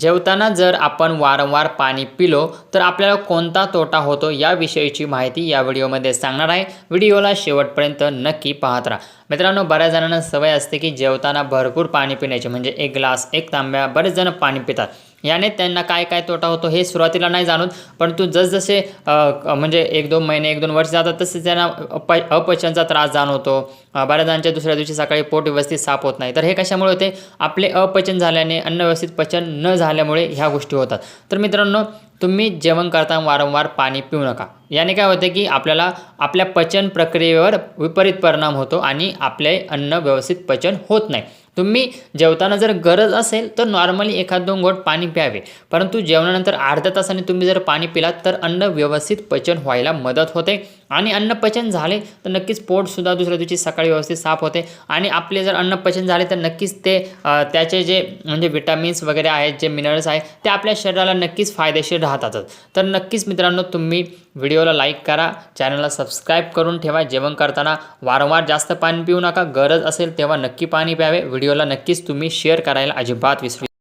जेवताना जर आपण वारंवार पाणी पिलो तर आपल्याला कोणता तोटा होतो याविषयीची माहिती या व्हिडिओमध्ये सांगणार आहे. व्हिडिओला शेवटपर्यंत नक्की पाहत राहा. मित्रांनो बऱ्याच जणांना सवय असते की जेवताना भरपूर पाणी पिण्याची म्हणजे एक ग्लास एक तांब्या बरेच जण पाणी पितात. याने त्यांना काय काय तोटा होतो हे सुरुवातीला नाही जाणून परंतु जसजसे म्हणजे एक दोन महिने एक दोन वर्ष जातात तसे त्यांना अप अपचनचा त्रास जाणवतो. अ, बऱ्याच जणांच्या दुसऱ्या दिवशी सकाळी पोट व्यवस्थित साफ होत नाही. तर हे कशामुळे होते? आपले अपचन झाल्याने अन्न व्यवस्थित पचन न झाल्यामुळे ह्या गोष्टी होतात. तर मित्रांनो तुम्ही जेवण करताना वारंवार पाणी पिऊ नका. याने काय होते की आपल्याला आपल्या पचन प्रक्रियेवर विपरीत परिणाम होतो आणि आपले अन्न व्यवस्थित पचन होत नाही. तुम्ही जेवताना जर गरज असेल तर नॉर्मली एखाद दोन घोट पाणी प्यावे. परंतु जेवणानंतर अर्ध्या तासाने तुम्ही जर पाणी पिलात तर अन्न व्यवस्थित पचन व्हायला मदत होते. आणि अन्न पचन झाले तर नक्कीच पोटसुद्धा दुसऱ्या दिवशी सकाळी व्यवस्थित साफ होते. आणि आपले जर अन्न पचन झाले तर नक्कीच ते त्याचे जे म्हणजे विटामिन्स वगैरे आहेत जे मिनरल्स आहेत ते आपल्या शरीराला नक्कीच फायदेशीर राहतातच तर नक्कीच मित्रांनो तुम्ही व्हिडिओला लाईक करा चॅनलला सबस्क्राईब करून ठेवा. जेवण करताना वारंवार जास्त पाणी पिऊ नका. गरज असेल तेव्हा नक्की पाणी प्यावे. व्हिडिओ व्हिडिओला नक्कीच तुम्ही शेअर करायला अजिबात विसरू